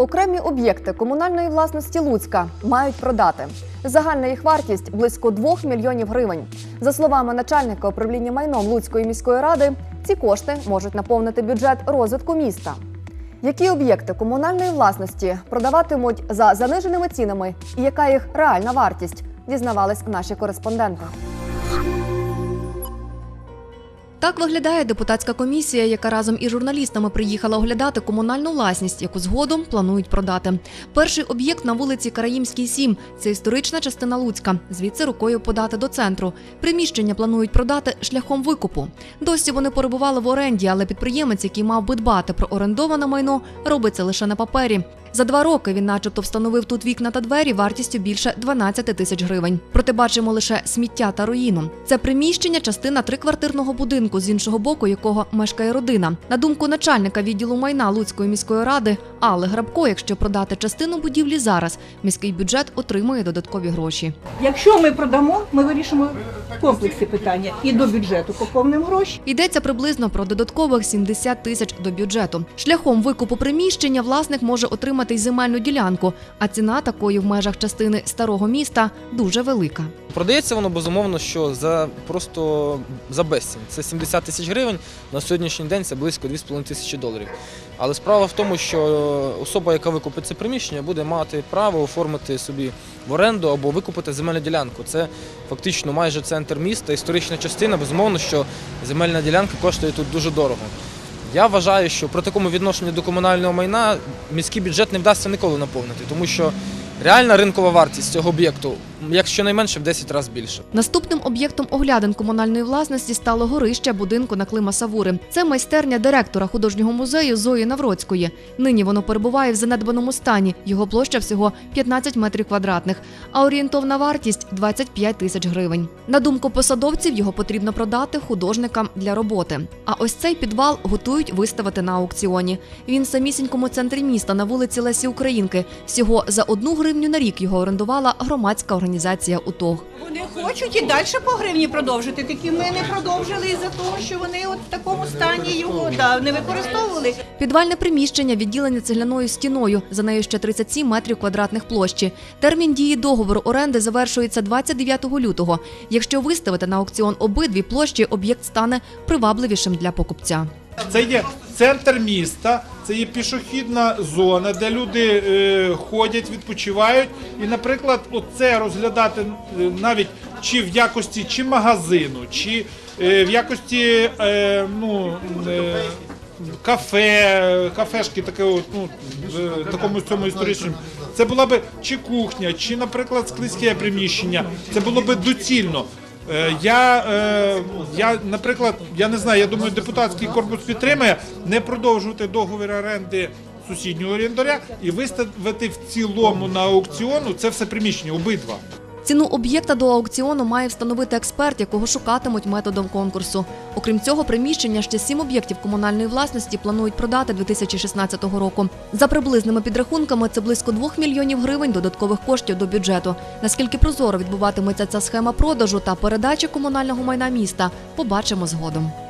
Окремі об'єкти комунальної власності Луцька мають продати. Загальна їх вартість близько 2 мільйонів гривень. За словами начальника управління майном Луцької міської ради, ці кошти можуть наповнити бюджет розвитку міста. Які об'єкти комунальної власності продаватимуть за заниженими цінами і яка їх реальна вартість, дізнавались наші кореспонденти. Так виглядає депутатська комісія, яка разом із журналістами приїхала оглядати комунальну власність, яку згодом планують продати. Перший об'єкт на вулиці Караїмській 7 – це історична частина Луцька. Звідси рукою подати до центру. Приміщення планують продати шляхом викупу. Досі вони перебували в оренді, але підприємець, який мав би дбати про орендоване майно, робить це лише на папері. За два роки він, начебто, встановив тут вікна та двері вартістю більше 12 тисяч гривень. Проте бачимо лише сміття та руїну. Це приміщення, частина триквартирного будинку, з іншого боку, якого мешкає родина. На думку начальника відділу майна Луцької міської ради Алли Грабко, якщо продати частину будівлі зараз, міський бюджет отримує додаткові гроші. Якщо ми продамо, ми вирішимо комплексі питання і до бюджету поповнимо гроші. Йдеться приблизно про додаткових 70 тисяч до бюджету. Шляхом викупу приміщення власник може отримати й земельну ділянку, а ціна такої в межах частини старого міста дуже велика. Продається воно безумовно, що за просто за безцінь. Це 70 тисяч гривень. На сьогоднішній день це близько 2,5 тисячі доларів. Але справа в тому, що особа, яка викупить це приміщення, буде мати право оформити собі в оренду або викупити земельну ділянку. Це фактично майже центр міста, історична частина. Безумовно, що земельна ділянка коштує тут дуже дорого. Я вважаю, що при такому відношенні до комунального майна міський бюджет не вдасться ніколи наповнити, тому що реальна ринкова вартість цього об'єкту, як щонайменше в 10 разів більше. Наступним об'єктом оглядин комунальної власності стало горище будинку на Клима Савури. Це майстерня директора художнього музею Зої Навроцької. Нині воно перебуває в занедбаному стані. Його площа всього 15 метрів квадратних, а орієнтовна вартість 25 тисяч гривень. На думку посадовців, його потрібно продати художникам для роботи. А ось цей підвал готують виставити на аукціоні. Він в самісінькому центрі міста на вулиці Лесі Українки. Всього за одну гривню на рік його орендувала громадська організація УТОГ. Вони хочуть і далі по гривні продовжити. Такі ми не продовжили із-за того, що вони от в такому стані його да, не використовували. Підвальне приміщення відділене цегляною стіною. За нею ще 37 метрів квадратних площі. Термін дії договору оренди завершується 29 лютого. Якщо виставити на аукціон обидві площі, об'єкт стане привабливішим для покупця. Це є центр міста, це є пішохідна зона, де люди е, ходять, відпочивають. І, наприклад, оце розглядати е, навіть чи в якості чи магазину, чи е, в якості е, ну, е, кафе, кафешки таке, от, ну, в такому цьому історичному. Це була би чи кухня, чи, наприклад, складське приміщення. Це було би доцільно. Е, Я, е, я, наприклад, я не знаю, я думаю, депутатський корпус підтримує не продовжувати договір оренди сусіднього орендаря і виставити в цілому на аукціону це все приміщення, обидва. Ціну об'єкта до аукціону має встановити експерт, якого шукатимуть методом конкурсу. Окрім цього, приміщення ще сім об'єктів комунальної власності планують продати 2016 року. За приблизними підрахунками, це близько 2 мільйонів гривень додаткових коштів до бюджету. Наскільки прозоро відбуватиметься ця схема продажу та передачі комунального майна міста, побачимо згодом.